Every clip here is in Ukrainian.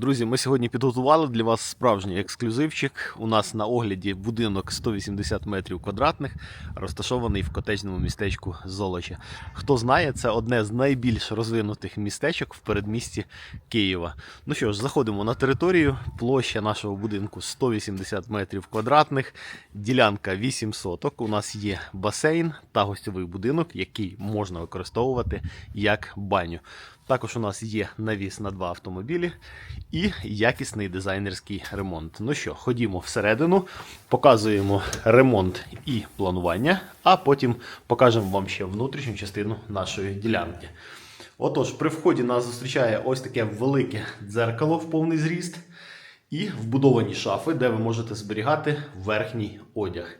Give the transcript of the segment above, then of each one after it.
Друзі, ми сьогодні підготували для вас справжній ексклюзивчик. У нас на огляді будинок 180 метрів квадратних, розташований в котеджному містечку Золоче. Хто знає, це одне з найбільш розвинутих містечок в передмісті Києва. Ну що ж, заходимо на територію. Площа нашого будинку 180 метрів квадратних, ділянка 8 соток. У нас є басейн та гостьовий будинок, який можна використовувати як баню. Також у нас є навіс на два автомобілі і якісний дизайнерський ремонт. Ну що, ходімо всередину, показуємо ремонт і планування, а потім покажемо вам ще внутрішню частину нашої ділянки. Отож, при вході нас зустрічає ось таке велике дзеркало в повний зріст і вбудовані шафи, де ви можете зберігати верхній одяг.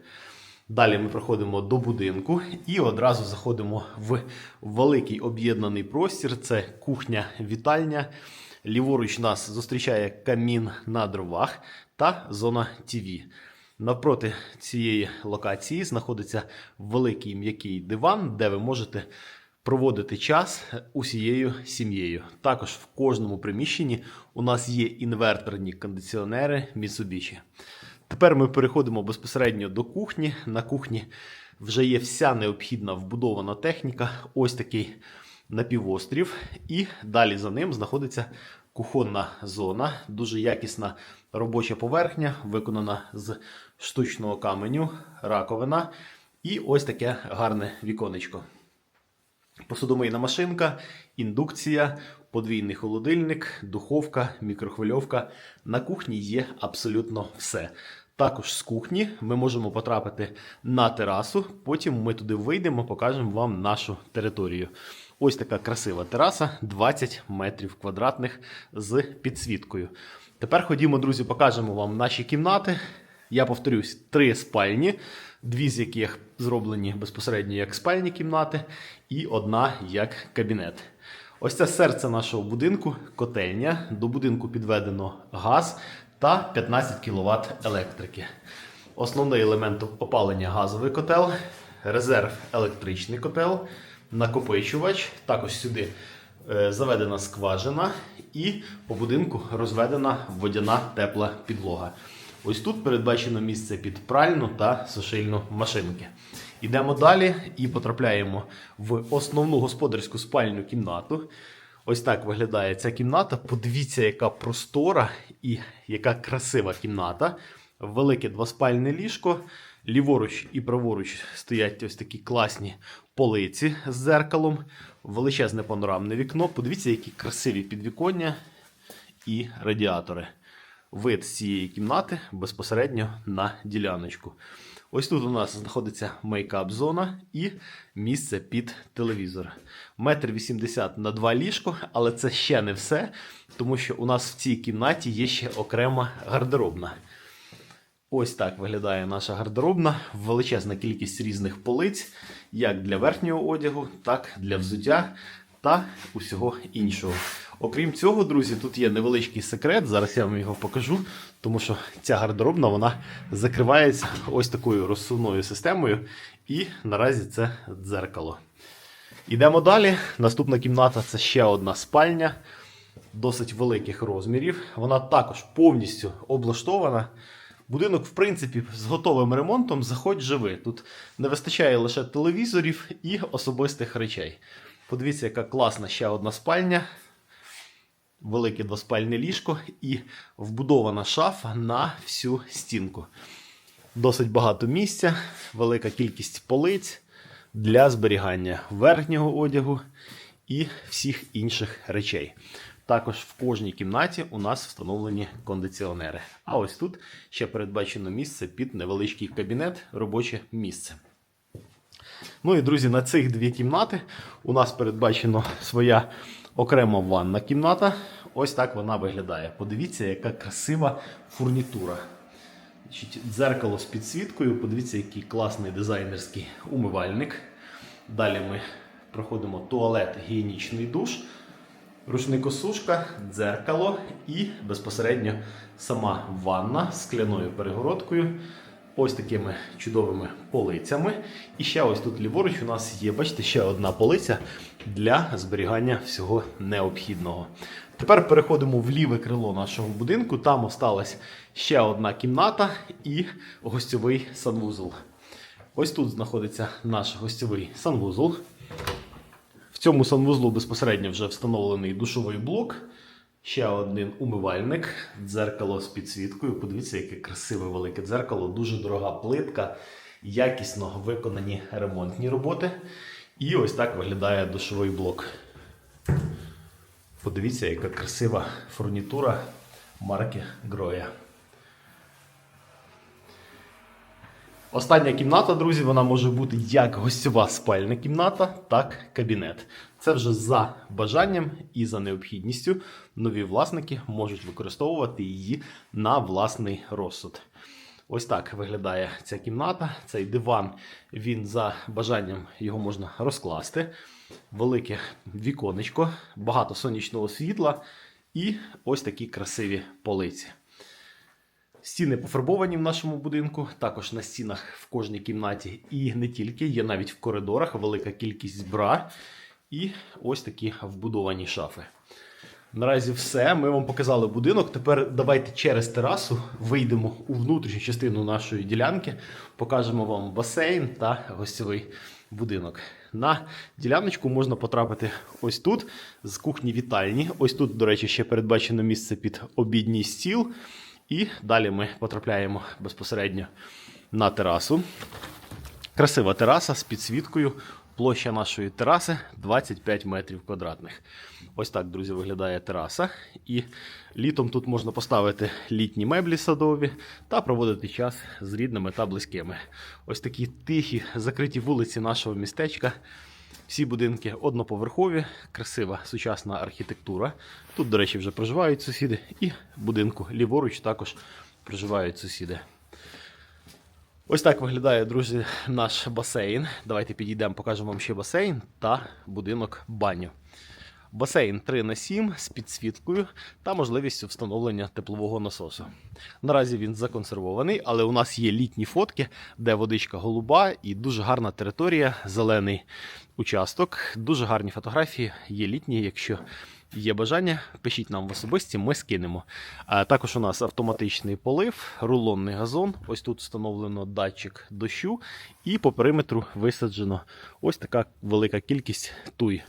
Далі ми проходимо до будинку і одразу заходимо в великий об'єднаний простір. Це кухня-вітальня. Ліворуч нас зустрічає камін на дровах та зона ТВ. Навпроти цієї локації знаходиться великий м'який диван, де ви можете проводити час усією сім'єю. Також в кожному приміщенні у нас є інверторні кондиціонери Mitsubishi. Тепер ми переходимо безпосередньо до кухні. На кухні вже є вся необхідна вбудована техніка. Ось такий напівострів. І далі за ним знаходиться кухонна зона, дуже якісна робоча поверхня, виконана з штучного каменю, раковина. І ось таке гарне віконечко. Посудомийна машинка, індукція, подвійний холодильник, духовка, мікрохвильовка. На кухні є абсолютно все. Також з кухні ми можемо потрапити на терасу. Потім ми туди вийдемо, покажемо вам нашу територію. Ось така красива тераса, 20 метрів квадратних з підсвіткою. Тепер ходімо, друзі, покажемо вам наші кімнати. Я повторюсь, три спальні, дві з яких зроблені безпосередньо як спальні кімнати, і одна як кабінет. Ось це серце нашого будинку, котельня. До будинку підведено газ та 15 кВт електрики. Основний елемент опалення газовий котел, резерв електричний котел, накопичувач. Також сюди е, заведена скважина і по будинку розведена водяна тепла підлога. Ось тут передбачено місце під пральну та сушильну машинки. Йдемо далі і потрапляємо в основну господарську спальню кімнату. Ось так виглядає ця кімната. Подивіться, яка простора і яка красива кімната. Велике двоспальне ліжко. Ліворуч і праворуч стоять ось такі класні полиці з зеркалом, величезне панорамне вікно. Подивіться, які красиві підвіконня і радіатори. Вид цієї кімнати безпосередньо на діляночку. Ось тут у нас знаходиться мейкап-зона і місце під телевізор. Метр вісімдесят на два ліжко, але це ще не все, тому що у нас в цій кімнаті є ще окрема гардеробна. Ось так виглядає наша гардеробна. Величезна кількість різних полиць, як для верхнього одягу, так для взуття та усього іншого. Окрім цього, друзі, тут є невеличкий секрет. Зараз я вам його покажу, тому що ця гардеробна вона закривається ось такою розсувною системою. І наразі це дзеркало. Йдемо далі. Наступна кімната це ще одна спальня досить великих розмірів. Вона також повністю облаштована. Будинок, в принципі, з готовим ремонтом заходь живи. Тут не вистачає лише телевізорів і особистих речей. Подивіться, яка класна ще одна спальня. Велике двоспальне ліжко і вбудована шафа на всю стінку. Досить багато місця, велика кількість полиць для зберігання верхнього одягу і всіх інших речей. Також в кожній кімнаті у нас встановлені кондиціонери. А ось тут ще передбачено місце під невеличкий кабінет, робоче місце. Ну і друзі, на цих дві кімнати у нас передбачено своя окрема ванна кімната. Ось так вона виглядає. Подивіться, яка красива фурнітура. Дзеркало з підсвіткою. Подивіться, який класний дизайнерський умивальник. Далі ми проходимо туалет, гігієнічний душ, рушникосушка, дзеркало і безпосередньо сама ванна з скляною перегородкою ось такими чудовими полицями. І ще ось тут ліворуч у нас є, бачите, ще одна полиця для зберігання всього необхідного. Тепер переходимо в ліве крило нашого будинку. Там осталась ще одна кімната і гостьовий санвузол. Ось тут знаходиться наш гостьовий санвузол. В цьому санвузлу безпосередньо вже встановлений душовий блок. Ще один умивальник, дзеркало з підсвіткою. Подивіться, яке красиве велике дзеркало, дуже дорога плитка, якісно виконані ремонтні роботи. І ось так виглядає душовий блок. Подивіться, яка красива фурнітура марки Гроя. Остання кімната, друзі, вона може бути як гостьова спальна кімната, так кабінет. Це вже за бажанням і за необхідністю. Нові власники можуть використовувати її на власний розсуд. Ось так виглядає ця кімната. Цей диван, він за бажанням його можна розкласти. Велике віконечко, багато сонячного світла і ось такі красиві полиці. Стіни пофарбовані в нашому будинку, також на стінах в кожній кімнаті і не тільки, є навіть в коридорах велика кількість бра і ось такі вбудовані шафи. Наразі все. Ми вам показали будинок. Тепер давайте через терасу вийдемо у внутрішню частину нашої ділянки, покажемо вам басейн та гостьовий будинок. На діляночку можна потрапити ось тут з кухні вітальні. Ось тут, до речі, ще передбачено місце під обідній стіл. І далі ми потрапляємо безпосередньо на терасу. Красива тераса з підсвіткою. Площа нашої тераси 25 метрів квадратних. Ось так, друзі, виглядає тераса. І літом тут можна поставити літні меблі садові та проводити час з рідними та близькими. Ось такі тихі, закриті вулиці нашого містечка. Всі будинки одноповерхові, красива сучасна архітектура. Тут, до речі, вже проживають сусіди, і будинку ліворуч також проживають сусіди. Ось так виглядає, друзі, наш басейн. Давайте підійдемо, покажемо вам ще басейн та будинок баню. Басейн 3 на 7 з підсвіткою та можливістю встановлення теплового насосу. Наразі він законсервований, але у нас є літні фотки, де водичка голуба і дуже гарна територія, зелений участок. Дуже гарні фотографії, є літні. Якщо є бажання, пишіть нам в особисті, ми скинемо. А також у нас автоматичний полив, рулонний газон. Ось тут встановлено датчик дощу, і по периметру висаджено ось така велика кількість туй.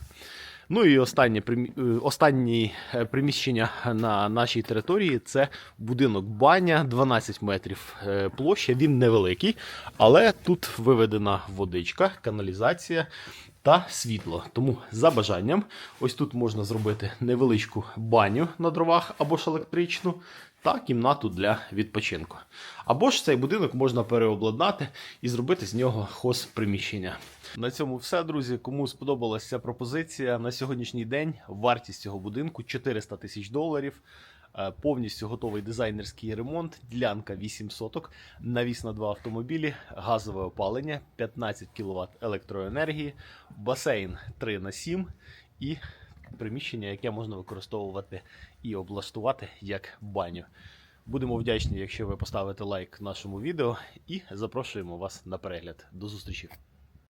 Ну і останнє е, останнє е, приміщення на нашій території це будинок баня 12 метрів е, площа. Він невеликий, але тут виведена водичка, каналізація та світло. Тому за бажанням, ось тут можна зробити невеличку баню на дровах або ж електричну. Та кімнату для відпочинку. Або ж цей будинок можна переобладнати і зробити з нього хоз-приміщення. На цьому все, друзі. Кому сподобалася ця пропозиція на сьогоднішній день вартість цього будинку 400 тисяч доларів. Е, Повністю готовий дизайнерський ремонт, ділянка 8 соток, навіс на два автомобілі, газове опалення, 15 кВт електроенергії, басейн 3 на 7 і приміщення, яке можна використовувати і облаштувати як баню. Будемо вдячні, якщо ви поставите лайк нашому відео, і запрошуємо вас на перегляд. До зустрічі!